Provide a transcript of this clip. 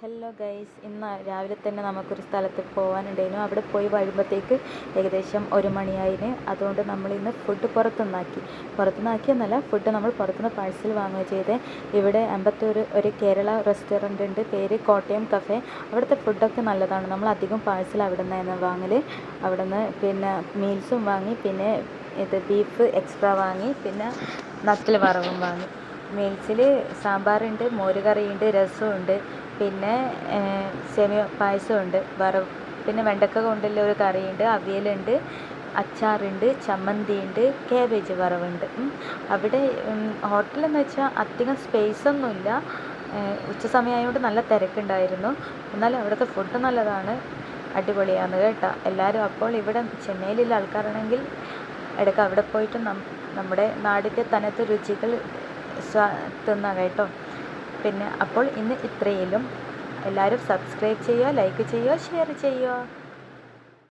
Hello guys ഇന്ന് രാവിലെ തന്നെ നമുക്കൊരു സ്ഥലത്ത് പോകാനുണ്ടായിരുന്നു അവിടെ പോയി വരുമ്പോഴത്തേക്ക് ഏകദേശം ഒരു മണിയായിന്. അതുകൊണ്ട് നമ്മൾ ഇന്ന് ഫുഡ് പുറത്തുനിന്നാക്കി. പുറത്തുനിന്നാക്കി എന്നല്ല ഫുഡ് നമ്മൾ പുറത്തുനിന്ന് പാഴ്സൽ വാങ്ങുക ചെയ്തത് ഇവിടെ അമ്പത്തൂർ ഒരു കേരള റെസ്റ്റോറന്റ് ഉണ്ട്. പേര് കോട്ടയം കഫേ അവിടുത്തെ ഫുഡൊക്കെ നല്ലതാണ്. നമ്മൾ അധികം പാഴ്സൽ അവിടെ നിന്നായിരുന്നു വാങ്ങൽ അവിടെ നിന്ന് പിന്നെ മീൽസും വാങ്ങി. പിന്നെ ഇത് ബീഫ് എക്സ്ട്രാ വാങ്ങി. പിന്നെ നത്തൽ വറവും വാങ്ങി. മീൽസിൽ സാമ്പാറുണ്ട് മോരുകറിയുണ്ട് രസമുണ്ട് പിന്നെ സേമിയ പായസമുണ്ട്. വറവ്. പിന്നെ വെണ്ടക്ക കൊണ്ടുള്ള ഒരു കറിയുണ്ട്. അവിയലുണ്ട്. അച്ചാറുണ്ട്. ചമ്മന്തിയുണ്ട്. കാബേജ് വറവുണ്ട്. അവിടെ ഹോട്ടലെന്ന് വെച്ചാൽ അധികം സ്പേസ് ഒന്നുമില്ല. ഉച്ച സമയമായതുകൊണ്ട് നല്ല തിരക്കുണ്ടായിരുന്നു. എന്നാലും അവിടുത്തെ ഫുഡ് നല്ലതാണ്. അടിപൊളിയാണ് കേട്ടോ. എല്ലാവരും അപ്പോൾ ഇവിടെ ചെന്നൈയിലുള്ള ആൾക്കാരാണെങ്കിൽ ഇടയ്ക്ക് അവിടെ പോയിട്ട് നമ്മുടെ നാടിന്റെ തനത് രുചികൾ തിന്നാം കേട്ടോ. പിന്നെ അപ്പോൾ ഇന്ന് ഇത്രയിലും. എല്ലാവരും സബ്സ്ക്രൈബ് ചെയ്യുക ലൈക്ക് ചെയ്യുക ഷെയർ ചെയ്യുക.